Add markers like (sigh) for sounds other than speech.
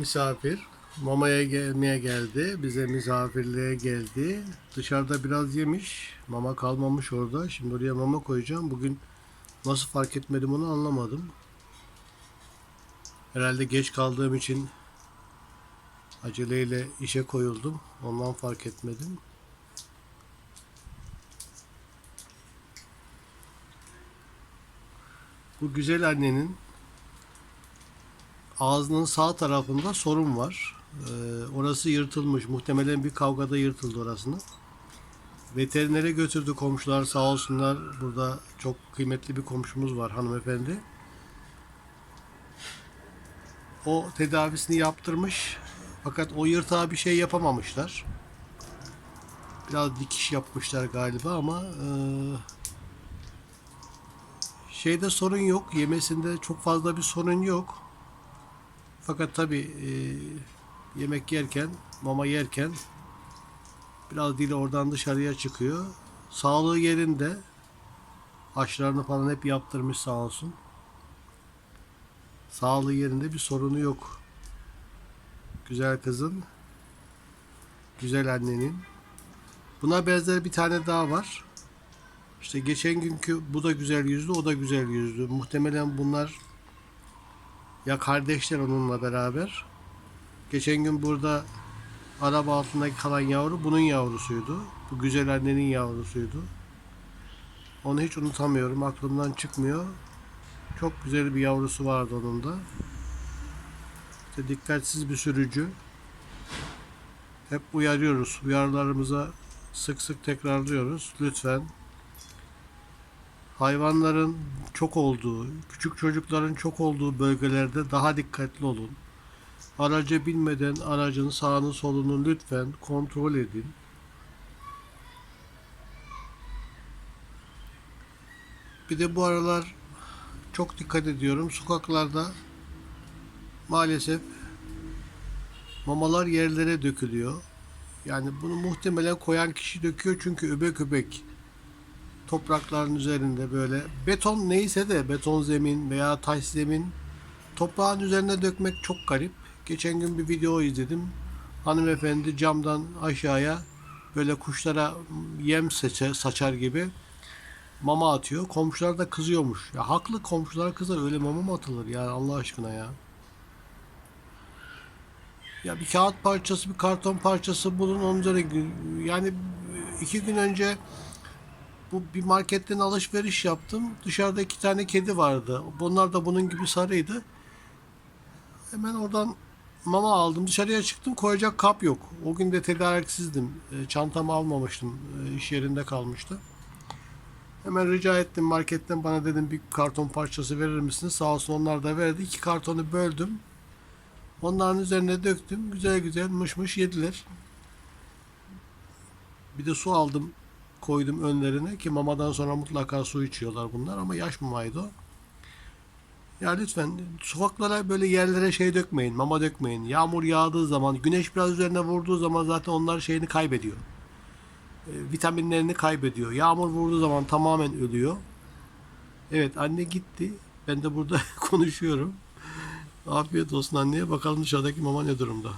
misafir. Mamaya gelmeye geldi. Bize misafirliğe geldi. Dışarıda biraz yemiş. Mama kalmamış orada. Şimdi oraya mama koyacağım. Bugün nasıl fark etmedim onu anlamadım. Herhalde geç kaldığım için aceleyle işe koyuldum. Ondan fark etmedim. Bu güzel annenin ağzının sağ tarafında sorun var. Ee, orası yırtılmış. Muhtemelen bir kavgada yırtıldı orasını. Veterinere götürdü komşular sağ olsunlar. Burada çok kıymetli bir komşumuz var hanımefendi. O tedavisini yaptırmış. Fakat o yırtığa bir şey yapamamışlar. Biraz dikiş yapmışlar galiba ama eee şeyde sorun yok. Yemesinde çok fazla bir sorun yok. Fakat tabi yemek yerken, mama yerken biraz dili oradan dışarıya çıkıyor. Sağlığı yerinde. Aşılarını falan hep yaptırmış sağ olsun. Sağlığı yerinde bir sorunu yok. Güzel kızın, güzel annenin. Buna benzer bir tane daha var. İşte geçen günkü bu da güzel yüzlü, o da güzel yüzlü. Muhtemelen bunlar ya kardeşler onunla beraber. Geçen gün burada araba altındaki kalan yavru bunun yavrusuydu. Bu güzel annenin yavrusuydu. Onu hiç unutamıyorum. Aklımdan çıkmıyor. Çok güzel bir yavrusu vardı onun da. İşte dikkatsiz bir sürücü. Hep uyarıyoruz. Uyarılarımıza sık sık tekrarlıyoruz. Lütfen hayvanların çok olduğu, küçük çocukların çok olduğu bölgelerde daha dikkatli olun. Araca binmeden aracın sağını solunu lütfen kontrol edin. Bir de bu aralar çok dikkat ediyorum. Sokaklarda maalesef mamalar yerlere dökülüyor. Yani bunu muhtemelen koyan kişi döküyor çünkü öbek öbek toprakların üzerinde böyle beton neyse de beton zemin veya taş zemin toprağın üzerine dökmek çok garip. Geçen gün bir video izledim. Hanımefendi camdan aşağıya böyle kuşlara yem saçar, saçar gibi mama atıyor. Komşular da kızıyormuş. Ya haklı komşular kızar öyle mama mı atılır ya Allah aşkına ya. Ya bir kağıt parçası, bir karton parçası bulun onun üzerine yani iki gün önce bu bir marketten alışveriş yaptım. Dışarıda iki tane kedi vardı. Bunlar da bunun gibi sarıydı. Hemen oradan mama aldım. Dışarıya çıktım. Koyacak kap yok. O gün de tedariksizdim. E, Çantamı almamıştım. E, iş yerinde kalmıştı. Hemen rica ettim marketten bana dedim bir karton parçası verir misiniz? Sağ olsun onlar da verdi. İki kartonu böldüm. Onların üzerine döktüm. Güzel güzel mış mış yediler. Bir de su aldım koydum önlerine ki mamadan sonra mutlaka su içiyorlar bunlar ama yaş mamaydı o. Ya lütfen sokaklara böyle yerlere şey dökmeyin, mama dökmeyin. Yağmur yağdığı zaman, güneş biraz üzerine vurduğu zaman zaten onlar şeyini kaybediyor. E, vitaminlerini kaybediyor. Yağmur vurduğu zaman tamamen ölüyor. Evet anne gitti. Ben de burada (laughs) konuşuyorum. Afiyet olsun anneye. Bakalım dışarıdaki mama ne durumda.